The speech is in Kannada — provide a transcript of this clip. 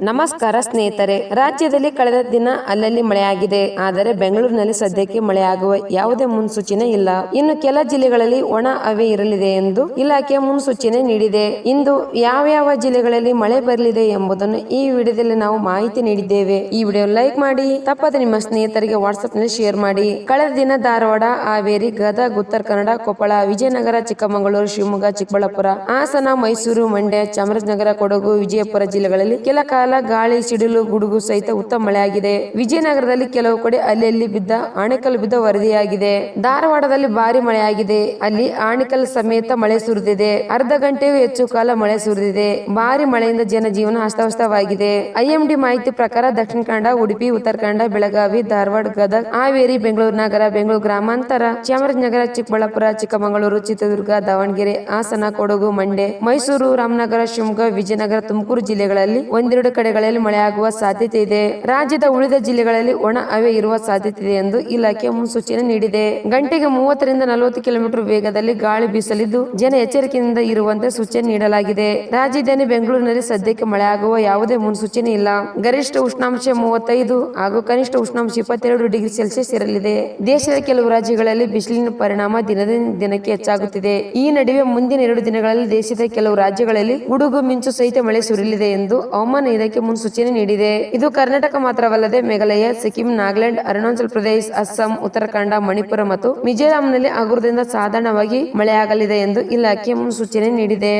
ನಮಸ್ಕಾರ ಸ್ನೇಹಿತರೆ, ರಾಜ್ಯದಲ್ಲಿ ಕಳೆದ ದಿನ ಅಲ್ಲಲ್ಲಿ ಮಳೆಯಾಗಿದೆ. ಆದರೆ ಬೆಂಗಳೂರಿನಲ್ಲಿ ಸದ್ಯಕ್ಕೆ ಮಳೆಯಾಗುವ ಯಾವುದೇ ಮುನ್ಸೂಚನೆ ಇಲ್ಲ. ಇನ್ನು ಕೆಲ ಜಿಲ್ಲೆಗಳಲ್ಲಿ ಒಣ ಹವೆ ಇರಲಿದೆ ಎಂದು ಇಲಾಖೆ ಮುನ್ಸೂಚನೆ ನೀಡಿದೆ. ಇಂದು ಯಾವ ಯಾವ ಜಿಲ್ಲೆಗಳಲ್ಲಿ ಮಳೆ ಬರಲಿದೆ ಎಂಬುದನ್ನು ಈ ವಿಡಿಯೋದಲ್ಲಿ ನಾವು ಮಾಹಿತಿ ನೀಡಿದ್ದೇವೆ. ಈ ವಿಡಿಯೋ ಲೈಕ್ ಮಾಡಿ, ತಪ್ಪದೆ ನಿಮ್ಮ ಸ್ನೇಹಿತರಿಗೆ ವಾಟ್ಸ್ಆಪ್ನಲ್ಲಿ ಶೇರ್ ಮಾಡಿ. ಕಳೆದ ದಿನ ಧಾರವಾಡ, ಹಾವೇರಿ, ಗದಗ, ಉತ್ತರ ಕನ್ನಡ, ಕೊಪ್ಪಳ, ವಿಜಯನಗರ, ಚಿಕ್ಕಮಗಳೂರು, ಶಿವಮೊಗ್ಗ, ಚಿಕ್ಕಬಳ್ಳಾಪುರ, ಹಾಸನ, ಮೈಸೂರು, ಮಂಡ್ಯ, ಚಾಮರಾಜನಗರ, ಕೊಡಗು, ವಿಜಯಪುರ ಜಿಲ್ಲೆಗಳಲ್ಲಿ ಕಾಲ ಗಾಳಿ, ಸಿಡಿಲು, ಗುಡುಗು ಸಹಿತ ಉತ್ತಮ ಮಳೆಯಾಗಿದೆ. ವಿಜಯನಗರದಲ್ಲಿ ಕೆಲವು ಕಡೆ ಅಲ್ಲಲ್ಲಿ ಬಿದ್ದ ಆಣೆಕಲ್ಲು ಬಿದ್ದ ವರದಿಯಾಗಿದೆ. ಧಾರವಾಡದಲ್ಲಿ ಭಾರಿ ಮಳೆಯಾಗಿದೆ. ಅಲ್ಲಿ ಆಣಿಕಲ್ ಸಮೇತ ಮಳೆ ಸುರಿದಿದೆ. ಅರ್ಧ ಗಂಟೆಯೂ ಹೆಚ್ಚು ಕಾಲ ಮಳೆ ಸುರಿದಿದೆ. ಭಾರಿ ಮಳೆಯಿಂದ ಜನಜೀವನ ಅಸ್ತವ್ಯಸ್ತವಾಗಿದೆ. ಐಎಂಡಿ ಮಾಹಿತಿ ಪ್ರಕಾರ ದಕ್ಷಿಣ ಕನ್ನಡ, ಉಡುಪಿ, ಉತ್ತರ ಕನ್ನಡ, ಬೆಳಗಾವಿ, ಧಾರವಾಡ, ಗದಗ, ಹಾವೇರಿ, ಬೆಂಗಳೂರು ನಗರ, ಬೆಂಗಳೂರು ಗ್ರಾಮಾಂತರ, ಚಾಮರಾಜನಗರ, ಚಿಕ್ಕಬಳ್ಳಾಪುರ, ಚಿಕ್ಕಮಗಳೂರು, ಚಿತ್ರದುರ್ಗ, ದಾವಣಗೆರೆ, ಹಾಸನ, ಕೊಡಗು, ಮಂಡ್ಯ, ಮೈಸೂರು, ರಾಮನಗರ, ಶಿವಮೊಗ್ಗ, ವಿಜಯನಗರ, ತುಮಕೂರು ಜಿಲ್ಲೆಗಳಲ್ಲಿ ಒಂದೆರಡು ಕಡೆಗಳಲ್ಲಿ ಮಳೆಯಾಗುವ ಸಾಧ್ಯತೆ ಇದೆ. ರಾಜ್ಯದ ಉಳಿದ ಜಿಲ್ಲೆಗಳಲ್ಲಿ ಒಣ ಹವೆ ಇರುವ ಸಾಧ್ಯತೆ ಇದೆ ಎಂದು ಇಲಾಖೆ ಮುನ್ಸೂಚನೆ ನೀಡಿದೆ. ಗಂಟೆಗೆ ಮೂವತ್ತರಿಂದ ನಲವತ್ತು ಕಿಲೋಮೀಟರ್ ವೇಗದಲ್ಲಿ ಗಾಳಿ ಬೀಸಲಿದ್ದು ಜನ ಎಚ್ಚರಿಕೆಯಿಂದ ಇರುವಂತೆ ಸೂಚನೆ ನೀಡಲಾಗಿದೆ. ರಾಜಧಾನಿ ಬೆಂಗಳೂರಿನಲ್ಲಿ ಸದ್ಯಕ್ಕೆ ಮಳೆಯಾಗುವ ಯಾವುದೇ ಮುನ್ಸೂಚನೆ ಇಲ್ಲ. ಗರಿಷ್ಠ ಉಷ್ಣಾಂಶ ಮೂವತ್ತೈದು ಹಾಗೂ ಕನಿಷ್ಠ ಉಷ್ಣಾಂಶ ಇಪ್ಪತ್ತೆರಡು ಡಿಗ್ರಿ ಸೆಲ್ಸಿಯಸ್ ಇರಲಿದೆ. ದೇಶದ ಕೆಲವು ರಾಜ್ಯಗಳಲ್ಲಿ ಬಿಸಿಲಿನ ಪರಿಣಾಮ ದಿನದಿಂದ ದಿನಕ್ಕೆ ಹೆಚ್ಚಾಗುತ್ತಿದೆ. ಈ ನಡುವೆ ಮುಂದಿನ ಎರಡು ದಿನಗಳಲ್ಲಿ ದೇಶದ ಕೆಲವು ರಾಜ್ಯಗಳಲ್ಲಿ ಗುಡುಗು ಮಿಂಚು ಸಹಿತ ಮಳೆ ಸುರಿಯಲಿದೆ ಎಂದು ಹವಾಮಾನ ಇಲಾಖೆ ಮುನ್ಸೂಚನೆ ನೀಡಿದೆ. ಇದು ಕರ್ನಾಟಕ ಮಾತ್ರವಲ್ಲದೆ ಮೇಘಾಲಯ, ಸಿಕ್ಕಿಂ, ನಾಗಾಲ್ಯಾಂಡ್, ಅರುಣಾಚಲ ಪ್ರದೇಶ, ಅಸ್ಸಾಂ, ಉತ್ತರಾಖಂಡ, ಮಣಿಪುರ ಮತ್ತು ಮಿಜೋರಾಂನಲ್ಲಿ ಹಗುರದಿಂದ ಸಾಧಾರಣವಾಗಿ ಮಳೆಯಾಗಲಿದೆ ಎಂದು ಇಲಾಖೆ ಮುನ್ಸೂಚನೆ ನೀಡಿದೆ.